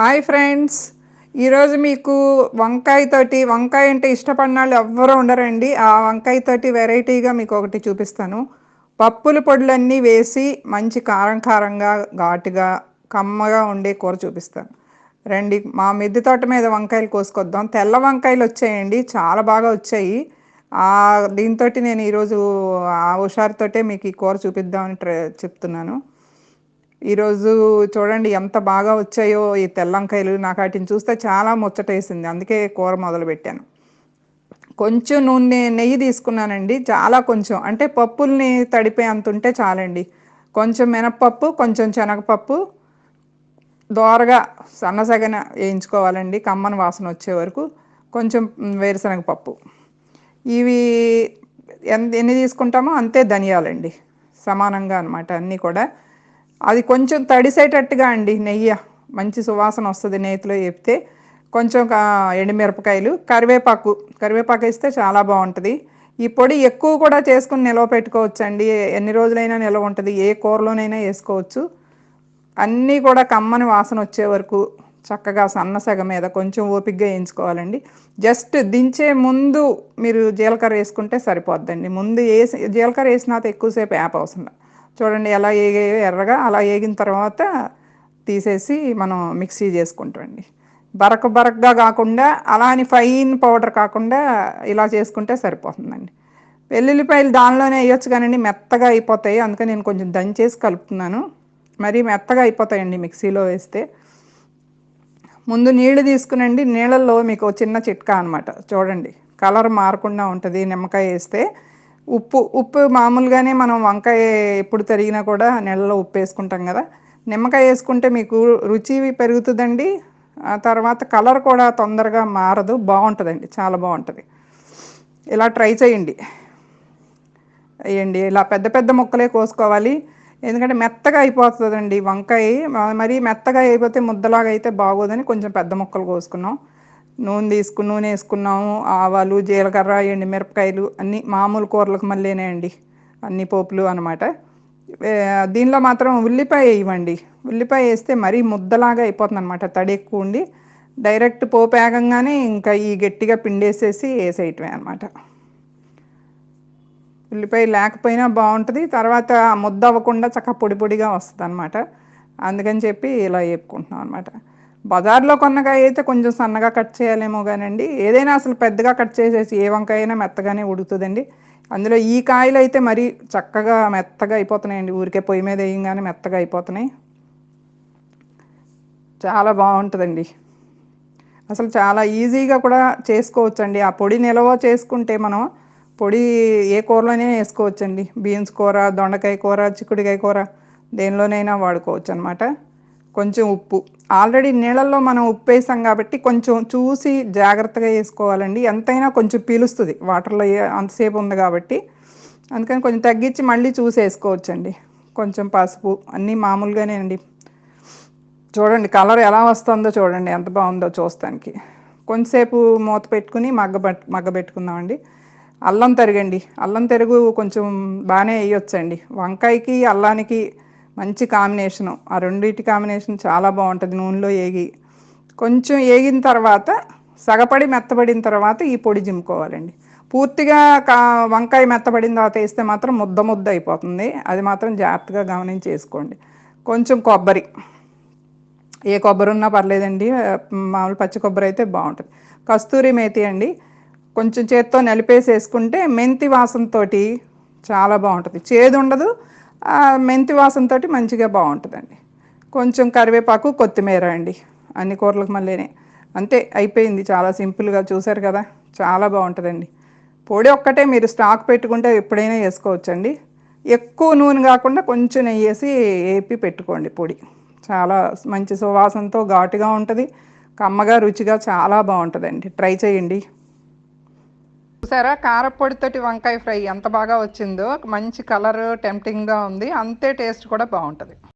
Hi friends. ఈరోజు మీకు వంకాయ తోటి వంకాయ అంటే ఇష్టపడిన వాళ్ళు ఎవ్వరూ ఉండరండి. ఆ వంకాయ తోటి వెరైటీగా మీకు ఒకటి చూపిస్తాను. పప్పుల పొడులన్నీ వేసి మంచి కారం కారంగా ఘాటుగా కమ్మగా ఉండే కూర చూపిస్తాను. రండి మా మిద్దె తోట మీద వంకాయలు కోసుకొద్దాం. తెల్ల వంకాయలు వచ్చాయండి చాలా బాగా వచ్చాయి. దీంతో నేను ఈరోజు ఆ హుషారుతోటే మీకు ఈ కూర చూపిద్దామని ట్రై చెప్తున్నాను. ఈరోజు చూడండి ఎంత బాగా వచ్చాయో ఈ తెల్లంకాయలు నాకు వాటిని చూస్తే చాలా ముచ్చటేసింది. అందుకే కూర మొదలు పెట్టాను కొంచెం నూనె నెయ్యి తీసుకున్నానండి. చాలా కొంచెం. అంటే పప్పుల్ని తడిపే అంత ఉంటే చాలండి. కొంచెం మినప్పప్పు కొంచెం శనగపప్పు దోరగా సన్నసగన వేయించుకోవాలండి. కమ్మని వాసన వచ్చే వరకు కొంచెం వేరుశనగ పప్పు ఇవి ఎన్ని తీసుకుంటామో అంతే ధనియాలండి. సమానంగా అనమాట అన్నీ కూడా. అది కొంచెం తడిసేటట్టుగా అండి నెయ్యి. మంచి సువాసన వస్తుంది నేతిలో చెప్తే కొంచెం ఎండుమిరపకాయలు కరివేపాకు. కరివేపాకు వేస్తే చాలా బాగుంటుంది. ఈ పొడి ఎక్కువ కూడా చేసుకుని నిల్వ పెట్టుకోవచ్చు అండి ఎన్ని రోజులైనా నిల్వ ఉంటుంది. ఏ కూరలోనైనా వేసుకోవచ్చు. అన్నీ కూడా కమ్మని వాసన వచ్చే వరకు చక్కగా సన్నసగ మీద కొంచెం ఓపిక్గా వేయించుకోవాలండి. జస్ట్ దించే ముందు మీరు జీలకర్ర వేసుకుంటే సరిపోద్దండి. ముందు వేసి జీలకర్ర వేసినాత ఎక్కువసేపు యాప్ అవసరం చూడండి ఎలా ఏగాయో ఎర్రగా అలా ఏగిన తర్వాత తీసేసి మనం మిక్సీ చేసుకుంటామండి బరక బరకగా కాకుండా అలా అని ఫైన్ పౌడర్ కాకుండా ఇలా చేసుకుంటే సరిపోతుందండి. వెల్లుల్లిపాయలు దానిలోనే వేయొచ్చు కానీ మెత్తగా అయిపోతాయి. అందుకని నేను కొంచెం దంచేసి కలుపుతున్నాను. మరీ మెత్తగా అయిపోతాయండి మిక్సీలో వేస్తే. ముందు నీళ్ళు తీసుకునండి. నీళ్ళల్లో మీకు చిన్న చిట్కా అనమాట చూడండి కలర్ మారకుండా ఉంటుంది. నిమ్మకాయ వేస్తే ఉప్పు ఉప్పు మామూలుగానే మనం వంకాయ ఎప్పుడు తరిగినా కూడా నెలలో ఉప్పు వేసుకుంటాం కదా. నిమ్మకాయ వేసుకుంటే మీకు రుచి పెరుగుతుందండి. ఆ తర్వాత కలర్ కూడా తొందరగా మారదు. బాగుంటుందండి. చాలా బాగుంటుంది. ఇలా ట్రై చేయండి. వేయండి. ఇలా పెద్ద పెద్ద ముక్కలే కోసుకోవాలి. ఎందుకంటే మెత్తగా అయిపోతుందండి వంకాయ. మరీ మెత్తగా అయిపోతే ముద్దలాగా అయితే బాగోదని కొంచెం పెద్ద ముక్కలు కోసుకున్నాం. నూనె తీసుకుని నూనె వేసుకున్నాము. ఆవాలు జీలకర్ర ఎండుమిరపకాయలు మిరపకాయలు అన్నీ మామూలు కూరలకు మళ్ళీనే అండి. అన్ని పోపులు అనమాట దీనిలో మాత్రం ఉల్లిపాయ వేయమండి. ఉల్లిపాయ వేస్తే మరీ ముద్దలాగా అయిపోతుంది అనమాట తడి ఎక్కువ ఉండి డైరెక్ట్ పోపు వేగంగానే ఇంకా ఈ గట్టిగా పిండేసేసి వేసేయటమే అనమాట ఉల్లిపాయ లేకపోయినా బాగుంటుంది. తర్వాత ముద్ద అవ్వకుండా చక్కగా పొడి పొడిగా వస్తుంది అనమాట అందుకని చెప్పి ఇలా వేపుకుంటున్నాం అనమాట బజార్లో కొన్నకాయ అయితే కొంచెం సన్నగా కట్ చేయాలేమో కానండి ఏదైనా అసలు పెద్దగా కట్ చేసేసి ఏ వంకాయ అయినా మెత్తగానే ఉడుకుతుందండి. అందులో ఈ కాయలు అయితే మరీ చక్కగా మెత్తగా అయిపోతున్నాయండి. ఊరికే పొయ్యి మీద వేయంగానే మెత్తగా అయిపోతున్నాయి. చాలా బాగుంటుందండి. అసలు చాలా ఈజీగా కూడా చేసుకోవచ్చండి. ఆ పొడి నిల్వ చేసుకుంటే మనం పొడి ఏ కూరలోనే వేసుకోవచ్చండి. బీన్స్ కూర దొండకాయ కూర చిక్కుడుకాయ కూర దేనిలోనైనా వాడుకోవచ్చు అనమాట కొంచెం ఉప్పు. ఆల్రెడీ నీళ్ళల్లో మనం ఉప్పు వేసాం కాబట్టి కొంచెం చూసి జాగ్రత్తగా వేసుకోవాలండి. ఎంతైనా కొంచెం పీలుస్తుంది. వాటర్లో అంతసేపు ఉంది కాబట్టి. అందుకని కొంచెం తగ్గించి మళ్ళీ చూసి వేసుకోవచ్చండి కొంచెం పసుపు అన్నీ మామూలుగానే అండి. చూడండి కలర్ ఎలా వస్తుందో చూడండి. ఎంత బాగుందో చూస్తానికి. కొంచెంసేపు మూత పెట్టుకుని మగ్గ మగ్గబెట్టుకుందామండి అల్లం తరగండి. అల్లం తెరుగు కొంచెం బాగానే వేయొచ్చండి. వంకాయకి అల్లానికి మంచి కాంబినేషను. ఆ రెండింటి కాంబినేషన్ చాలా బాగుంటుంది. నూనెలో ఏగి కొంచెం ఏగిన తర్వాత సగపడి మెత్తబడిన తర్వాత ఈ పొడి జిమ్ముకోవాలండి. పూర్తిగా కా వంకాయ మెత్తబడిన తర్వాత వేస్తే మాత్రం ముద్ద ముద్ద అయిపోతుంది. అది మాత్రం జాగ్రత్తగా గమనించి వేసుకోండి. కొంచెం కొబ్బరి. ఏ కొబ్బరి ఉన్నా పర్లేదండి. మామూలు పచ్చి కొబ్బరి అయితే బాగుంటుంది. కస్తూరి మేతి అండి. కొంచెం చేత్తో నలిపేసి వేసుకుంటే మెంతి వాసనతోటి చాలా బాగుంటుంది. చేదు ఉండదు. మెంతి వాసనతో మంచిగా బాగుంటుందండి. కొంచెం కరివేపాకు కొత్తిమీర అండి. అన్ని కూరలకు మళ్ళీనే. అంతే అయిపోయింది. చాలా సింపుల్గా చూసారు కదా. చాలా బాగుంటుందండి. పొడి ఒక్కటే మీరు స్టాక్ పెట్టుకుంటే ఎప్పుడైనా వేసుకోవచ్చండి. ఎక్కువ నూనె కాకుండా కొంచెం నెయ్యి వేసి వేపి పెట్టుకోండి పొడి. చాలా మంచి సువాసనతో ఘాటుగా ఉంటుంది. కమ్మగా రుచిగా చాలా బాగుంటుందండి. ట్రై చేయండి. చూసారా? కారపొడితోటి వంకాయ ఫ్రై ఎంత బాగా వచ్చిందో. మంచి కలర్ టెంప్టింగ్గా ఉంది. అంతే టేస్ట్ కూడా బాగుంటుంది.